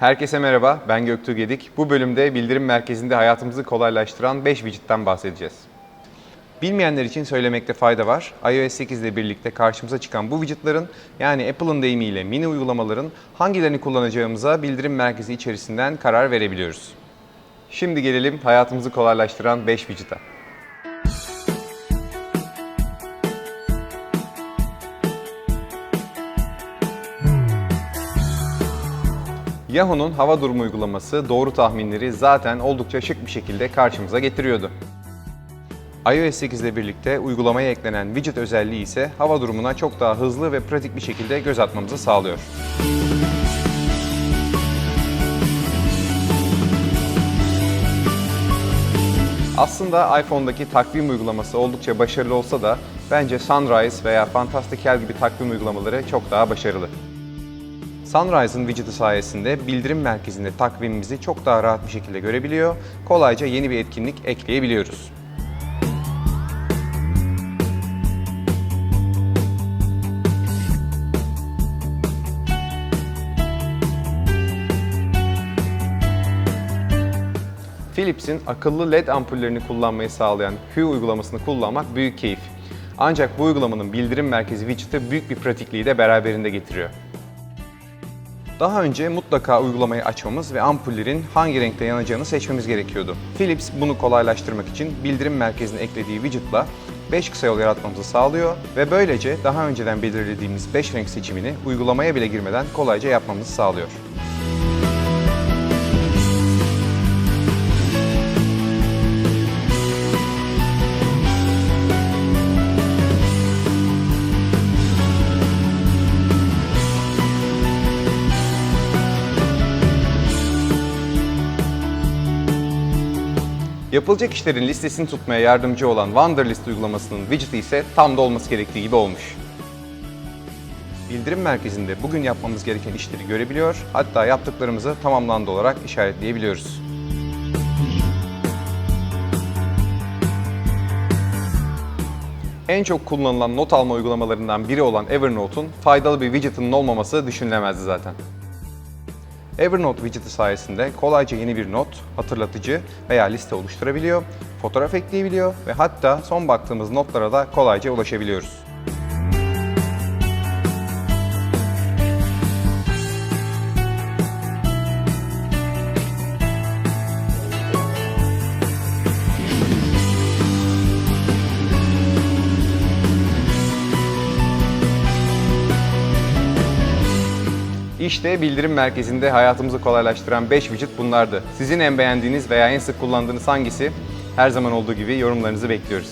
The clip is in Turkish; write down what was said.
Herkese merhaba, ben Göktuğ Gedik. Bu bölümde bildirim merkezinde hayatımızı kolaylaştıran 5 widget'ten bahsedeceğiz. Bilmeyenler için söylemekte fayda var. iOS 8 ile birlikte karşımıza çıkan bu widget'ların yani Apple'ın deyimiyle mini uygulamaların hangilerini kullanacağımıza bildirim merkezi içerisinden karar verebiliyoruz. Şimdi gelelim hayatımızı kolaylaştıran 5 widget'a. Yahoo'nun hava durumu uygulaması doğru tahminleri zaten oldukça şık bir şekilde karşımıza getiriyordu. iOS 8 ile birlikte uygulamaya eklenen widget özelliği ise hava durumuna çok daha hızlı ve pratik bir şekilde göz atmamızı sağlıyor. Aslında iPhone'daki takvim uygulaması oldukça başarılı olsa da bence Sunrise veya Fantastical gibi takvim uygulamaları çok daha başarılı. Sunrise'ın widget'ı sayesinde bildirim merkezinde takvimimizi çok daha rahat bir şekilde görebiliyor, kolayca yeni bir etkinlik ekleyebiliyoruz. Philips'in akıllı LED ampullerini kullanmayı sağlayan Hue uygulamasını kullanmak büyük keyif. Ancak bu uygulamanın bildirim merkezi widget'ı büyük bir pratikliği de beraberinde getiriyor. Daha önce mutlaka uygulamayı açmamız ve ampullerin hangi renkte yanacağını seçmemiz gerekiyordu. Philips bunu kolaylaştırmak için bildirim merkezine eklediği widget'la 5 kısa yol yaratmamızı sağlıyor ve böylece daha önceden belirlediğimiz 5 renk seçimini uygulamaya bile girmeden kolayca yapmamızı sağlıyor. Yapılacak işlerin listesini tutmaya yardımcı olan Wunderlist uygulamasının widget'ı ise tam da olması gerektiği gibi olmuş. Bildirim merkezinde bugün yapmamız gereken işleri görebiliyor, hatta yaptıklarımızı tamamlandı olarak işaretleyebiliyoruz. En çok kullanılan not alma uygulamalarından biri olan Evernote'un faydalı bir widget'ının olmaması düşünülemezdi zaten. Evernote widget'ı sayesinde kolayca yeni bir not, hatırlatıcı veya liste oluşturabiliyor, fotoğraf ekleyebiliyor ve hatta son baktığımız notlara da kolayca ulaşabiliyoruz. İşte bildirim merkezinde hayatımızı kolaylaştıran 5 widget bunlardı. Sizin en beğendiğiniz veya en sık kullandığınız hangisi? Her zaman olduğu gibi yorumlarınızı bekliyoruz.